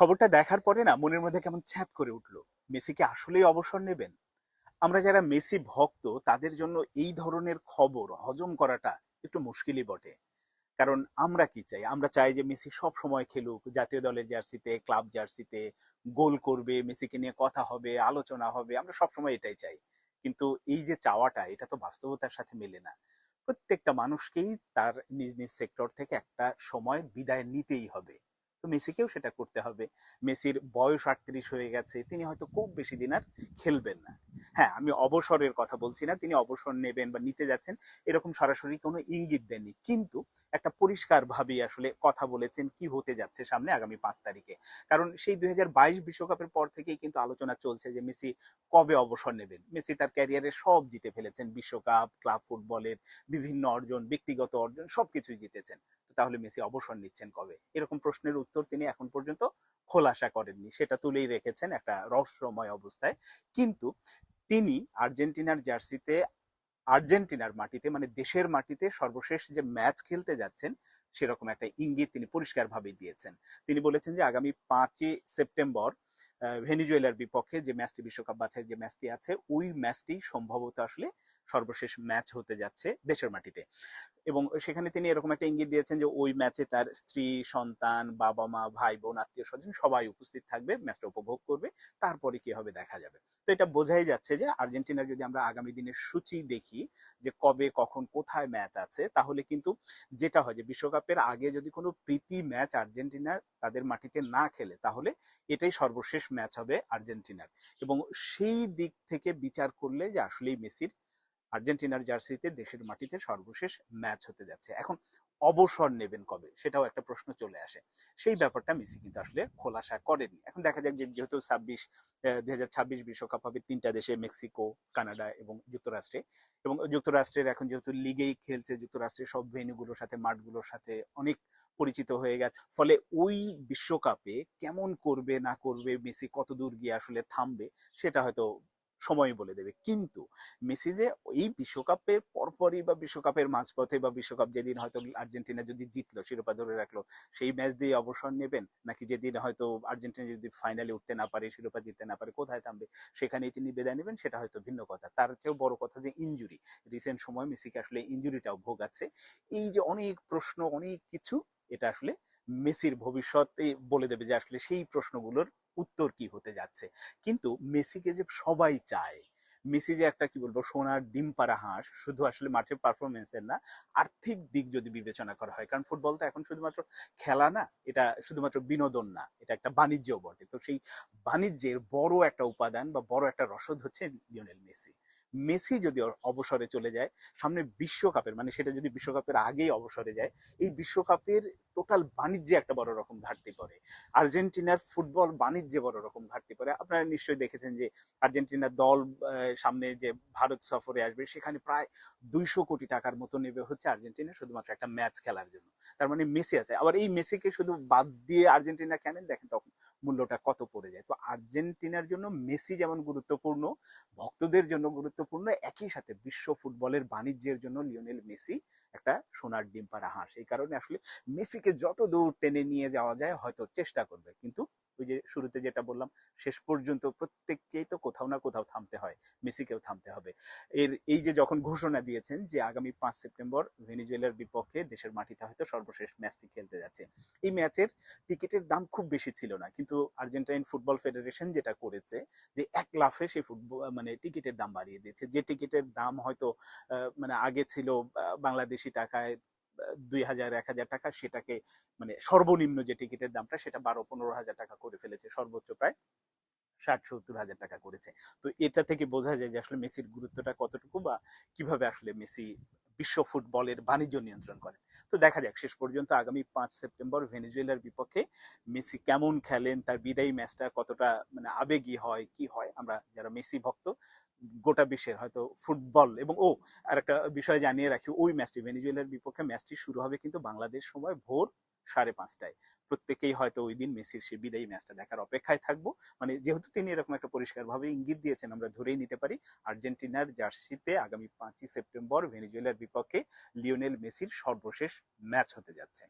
খবরটা দেখার পরে না মনের মধ্যে কেমন ছ্যাদ করে উঠল। মেসি কি আসলেই অবসর নেবেন? আমরা যারা মেসি ভক্ত, তাদের জন্য এই ধরনের খবর হজম করাটা একটু মুশকিলই বটে। কারণ আমরা কি চাই? আমরা চাই যে মেসি সব সময় খেলুক, জাতীয় দলের জার্সিতে, ক্লাব জার্সিতে, গোল করবে, মেসিকে নিয়ে কথা হবে, আলোচনা হবে, আমরা সব সময় এটাই চাই। কিন্তু এই যে চাওয়াটা, এটা তো বাস্তবতার সাথে মেলে না। প্রত্যেকটা মানুষকেই তার নিজ নিজ সেক্টর থেকে একটা সময় বিদায় নিতেই হবে। তো মেসিকেও সেটা করতে হবে। মেসির বয়স আটত্রিশ হয়ে গেছে, তিনি হয়তো খুব বেশি দিন আর খেলবেন না। হ্যাঁ আমি অবসরের কথা বলছি না, তিনি অবসর নেবেন বা নিতে যাচ্ছেন, এরকম সরাসরি কোনো ইঙ্গিত দেননি। কিন্তু একটা পরিষ্কার ভাবেই আসলে কথা বলেছেন কি হতে যাচ্ছে সামনে আগামী পাঁচ তারিখে। কারণ সেই দুই বিশ্বকাপের পর থেকেই কিন্তু আলোচনা চলছে যে মেসি কবে অবসর নেবেন। মেসি তার ক্যারিয়ারে সব জিতে ফেলেছেন, বিশ্বকাপ, ক্লাব ফুটবলের বিভিন্ন অর্জন, ব্যক্তিগত অর্জন, সবকিছুই জিতেছেন। তাহলে মেসি অবসর নিচ্ছেন কবে? এরকম প্রশ্নের উত্তর তিনি এখন পর্যন্ত খোলাসা করেননি। সেটা তুলেই রেখেছেন একটা রহস্যময় অবস্থায়। কিন্তু তিনি আর্জেন্টিনার জার্সিতে, আর্জেন্টিনার মাটিতে মানে দেশের মাটিতে সর্বশেষ যে ম্যাচ খেলতে যাচ্ছেন, সেরকম একটা ইঙ্গিত তিনি পরিষ্কারভাবে দিয়েছেন। তিনি বলেছেন যে আগামী পাঁচই সেপ্টেম্বর ভেনিজুয়েলার বিপক্ষে যে ম্যাচটি বিশ্বকাপ বাছাই যে ম্যাচটি আছে, ওই ম্যাচটি সম্ভবত আসলে সর্বশেষ ম্যাচ হতে যাচ্ছে দেশের মাটিতে। এবং সেখানে তিনি এরকম একটা ইঙ্গিত দিয়েছেন যে, ওই ম্যাচে তার স্ত্রী, সন্তান বাবা মা ভাই বোন আত্মীয় স্বজন সবাই উপস্থিত থাকবে ম্যাচটা উপভোগ করবে, তারপরে কি হবে দেখা যাবে। তো এটা বোঝাই যাচ্ছে যে, আর্জেন্টিনার যদি আমরা আগামী দিনের সূচি দেখি যে, কবে, কখন, কোথায় ম্যাচ আছে, তাহলে কিন্তু যেটা হয় যে, বিশ্বকাপের আগে যদি কোনো প্রীতি ম্যাচ আর্জেন্টিনা তাদের মাটিতে না খেলে, তাহলে এটাই সর্বশেষ ম্যাচ হবে আর্জেন্টিনার। এবং সেই দিক থেকে বিচার করলে যে, আসলেই মেসির আর্জেন্টিনার জার্সিতে দেশের মাটিতে সর্বশেষ ম্যাচ হতে যাচ্ছে। এখন অবসর নেবেন কবে? সেটাও একটা প্রশ্ন চলে আসে। সেই ব্যাপারটা মেসি কিন্তু আসলে খোলাসা করেনি। এখন দেখা যাক যে যেহেতু ছাব্বিশ দুই হাজার ছাব্বিশ বিশ্বকাপ হবে তিনটা দেশে, মেক্সিকো, কানাডা এবং যুক্তরাষ্ট্রে। এবং যুক্তরাষ্ট্রের এখন যেহেতু লিগেই খেলছে, যুক্তরাষ্ট্রের সব ভেন্যুগুলোর সাথে, মাঠগুলোর সাথে অনেক পরিচিত হয়ে গেছে। ফলে ওই বিশ্বকাপে কেমন করবে, না করবে, মেসি কত দূর গিয়ে আসলে থামবে, সেটা হয়তো সময় বলে দেবে। কিন্তু মেসি যে এই বিশ্বকাপের পরপরই বা বিশ্বকাপের মাঝপথে বা বিশ্বকাপ যেদিন হয়তো আর্জেন্টিনা যদি জিতলো, শিরোপা ধরে রাখল, সেই ম্যাচ দিয়ে অবসর নেবেন? নাকি যেদিন হয়তো আর্জেন্টিনা যদি ফাইনালে উঠতে না পারে, শিরোপা জিততে না পারে, কোথায় থামবে? সেখানেই তিনি বিদায় নেবেন, সেটা হয়তো ভিন্ন কথা। তার চেয়েও বড় কথা যে ইঞ্জুরি রিসেন্ট সময় মেসিকে আসলে ইঞ্জুরিটাও ভোগাচ্ছে। এই যে অনেক প্রশ্ন, অনেক কিছু, এটা আসলে মেসির ভবিষ্যতে বলে দেবে যে আসলে সেই প্রশ্নগুলোর উত্তর কি হতে যাচ্ছে? কিন্তু মেসিকে যে সবাই চায়, মেসি যে একটা কি বলব, সোনার ডিম পাড়া হাঁস, শুধু আসলে মাঠের পারফরমেন্সের না, আর্থিক দিক যদি বিবেচনা করা হয়, কারণ ফুটবল তো এখন শুধুমাত্র খেলা না, এটা শুধুমাত্র বিনোদন না, এটা একটা বাণিজ্য বটে। তো সেই বাণিজ্যের বড় একটা উপাদান বা বড় একটা রসদ হচ্ছে লিওনেল মেসি। মেসি যদি অবসরে চলে যায়, সামনে বিশ্বকাপের মানে সেটা যদি বিশ্বকাপের আগেই অবসরে যায়, এই বিশ্বকাপের টোটাল বাণিজ্যে একটা বড় রকম ঘাটতি পড়ে। আর্জেন্টিনার ফুটবল বাণিজ্যে বড় রকম ঘাটতি পড়ে। আপনারা নিশ্চয়ই দেখেছেন যে আর্জেন্টিনার দল সামনে যে ভারত সফরে আসবে, সেখানে প্রায় দুইশো কোটি টাকার মতো নেবে হচ্ছে আর্জেন্টিনা, শুধুমাত্র একটা ম্যাচ খেলার জন্য। তার মানে মেসি আছে। আবার এই মেসিকে শুধু বাদ দিয়ে আর্জেন্টিনা কেন দেখেন তখন মূল্যটা কত পড়ে যায়? তো আর্জেন্টিনার জন্য মেসি যেমন গুরুত্বপূর্ণ, ভক্তদের জন্য গুরুত্বপূর্ণ, একই সাথে বিশ্ব ফুটবলের বাণিজ্যের জন্য লিওনেল মেসি একটা সোনার ডিম পাড়া হাঁস। এই কারণে আসলে মেসিকে যত দূর টেনে নিয়ে যাওয়া যায় হয়তো চেষ্টা করবে। কিন্তু ওই যে শুরুতে যেটা বললাম, শেষ পর্যন্ত প্রত্যেককেই তো কোথাও না কোথাও থামতে হয়, মেসিকেও থামতে হবে। এর, এই যে যখন ঘোষণা দিয়েছেন যে আগামী পাঁচ সেপ্টেম্বর ভেনিজুয়েলার বিপক্ষে দেশের মাটিতে হয়তো সর্বশেষ ম্যাচটি খেলতে যাচ্ছে, এই ম্যাচের টিকিটের দাম খুব বেশি ছিল না। কিন্তু আর্জেন্টাইন ফুটবল ফেডারেশন যেটা করেছে যে এক লাফে সে ফুটবল মানে টিকিটের দাম বাড়িয়ে দিয়েছে। যে টিকিটের দাম হয়তো মানে আগে ছিল বাংলাদেশি টাকায় দুই হাজার, এক হাজার টাকা সেটাকে মানে সর্বনিম্ন যে টিকিটের দামটা সেটা বারো, পনেরো হাজার টাকা করে ফেলেছে, সর্বোচ্চ প্রায় ষাট, সত্তর হাজার টাকা করেছে। তো এটা থেকে বোঝা যায় যে আসলে মেসির গুরুত্বটা কতটুকু বা কীভাবে আসলে মেসি বিশ্ব ফুটবলের বাণিজ্য নিয়ন্ত্রণ করে। তো দেখা যাক, শেষ পর্যন্ত আগামী পাঁচ সেপ্টেম্বর ভেনেজুয়েলার বিপক্ষে মেসি কেমন খেলেন, তার বিদায়ী ম্যাচটা কতটা মানে আবেগী হয়, কি হয়, আমরা যারা মেসি ভক্ত গোটা বিশ্বের হয়তো ফুটবল এবং ও আর একটা বিষয় জানিয়ে রাখি, ওই ম্যাচটি ভেনিজুয়েলার বিপক্ষে ম্যাচটি শুরু হবে কিন্তু বাংলাদেশ সময় ভোর সাড়ে পাঁচটায়। প্রত্যেকেই হয়তো ওই দিন মেসির সে বিদায়ী ম্যাচটা দেখার অপেক্ষায় থাকব। মানে যেহেতু তিনি এরকম একটা পরিষ্কারভাবে ইঙ্গিত দিয়েছেন, আমরা ধরেই নিতে পারি, আর্জেন্টিনার জার্সিতে আগামী পাঁচই সেপ্টেম্বর ভেনেজুয়েলার বিপক্ষে লিওনেল মেসির সর্বশেষ ম্যাচ হতে যাচ্ছে।